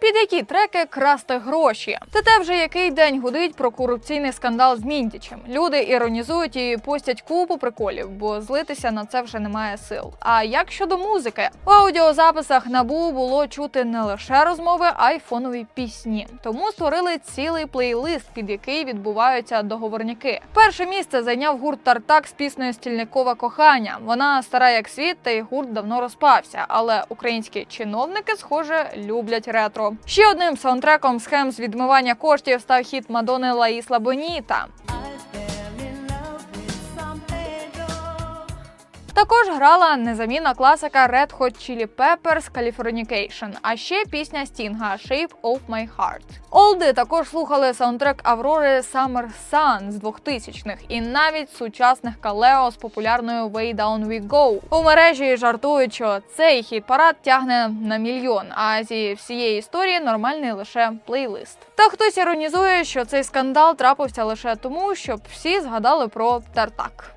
Під які треки красти гроші? Та те вже який день гудить про корупційний скандал з Міндічем. Люди іронізують і постять купу приколів, бо злитися на це вже немає сил. А як щодо музики, у аудіозаписах набу було чути не лише розмови, а й фонові пісні. Тому створили цілий плейлист, під який відбуваються договорняки. Перше місце зайняв гурт Тартак з піснею Стільникове кохання. Вона стара як світ, та й гурт давно розпався. Але українські чиновники, схоже, люблять ретро. Ще одним саундтреком схем з відмивання коштів став хіт Мадони Лаїсла Боніта. Також грала незамінна класика Red Hot Chili Peppers Californication, а ще пісня Стінга Shape of My Heart. Олди також слухали саундтрек Аврори Summer Sun з 2000-х і навіть сучасних калео з популярною Way Down We Go. У мережі жартують, що цей хіт парад тягне на мільйон, а зі всієї історії нормальний лише плейлист. Та хтось іронізує, що цей скандал трапився лише тому, щоб всі згадали про Тартак.